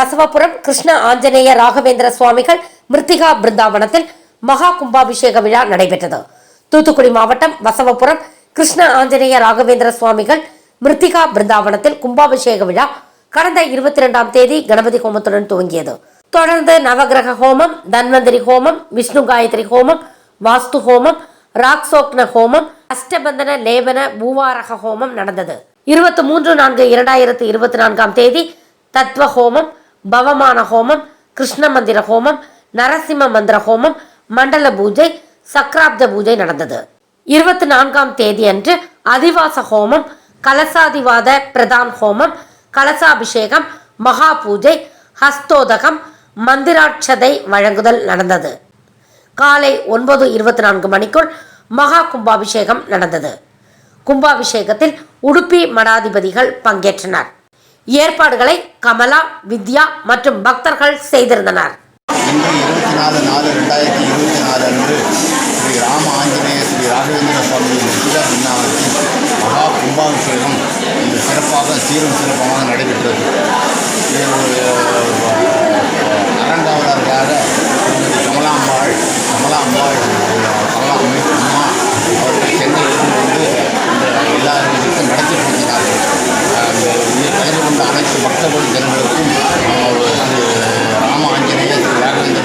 பசவபுரம் கிருஷ்ண ஆஞ்சநேய ராகவேந்திர சுவாமிகள் மிருத்திகா பிருந்தாவனத்தில் மகா கும்பாபிஷேக விழா நடைபெற்றது. தூத்துக்குடி மாவட்டம் வசவபுரம் கிருஷ்ண ஆஞ்சநேய ராகவேந்திர சுவாமிகள் மிருத்திகா பிருந்தாவனத்தில் கும்பாபிஷேக விழா கடந்த இருபத்தி இரண்டாம் தேதி கணபதி ஹோமத்துடன் துவங்கியது. தொடர்ந்து நவகிரக ஹோமம் தன்வந்திரி ஹோமம் விஷ்ணு காயத்ரி ஹோமம் வாஸ்து ஹோமம் ராக்சோக்ன ஹோமம் அஷ்டபந்தன லேபன பூவாரக ஹோமம் நடந்தது. இருபத்தி மூன்று நான்கு இரண்டாயிரத்தி இருபத்தி நான்காம் தேதி தத்வ ஹோமம் பவமான ஹோமம் கிருஷ்ண மந்திர ஹோமம் நரசிம்ம மந்திர ஹோமம் மண்டல பூஜை சக்ராப்த பூஜை நடந்தது. இருபத்தி நான்காம் தேதி அன்று அதிவாச ஹோமம் கலசாதிவாத பிரதான் ஹோமம் கலசாபிஷேகம் மகா பூஜை ஹஸ்தோதகம் மந்திராட்சதை வழங்குதல் நடந்தது. காலை ஒன்பது இருபத்தி நான்கு மணிக்குள் மகா கும்பாபிஷேகம் நடந்தது. கும்பாபிஷேகத்தில் உடுப்பி மடாதிபதிகள் பங்கேற்றனர். ஏற்பாடுகளை கமலா வித்யா மற்றும் பக்தர்கள் செய்திருந்தனர். இன்று இருபத்தி நாலு நாலு ரெண்டாயிரத்தி இருபத்தி நாலு அன்று ஸ்ரீ ராம ஆஞ்சநேயர் ஸ்ரீ ராகவேந்திர சுவாமி முருகா பின்னாவத்தில் மகா கும்பாபிஷேகம் இன்று சிறப்பாக சீரும் சிறப்பாக நடைபெற்றது. ஜனங்களுக்கும் ராம ஆஞ்சநேயர் திரு ராகவேந்திர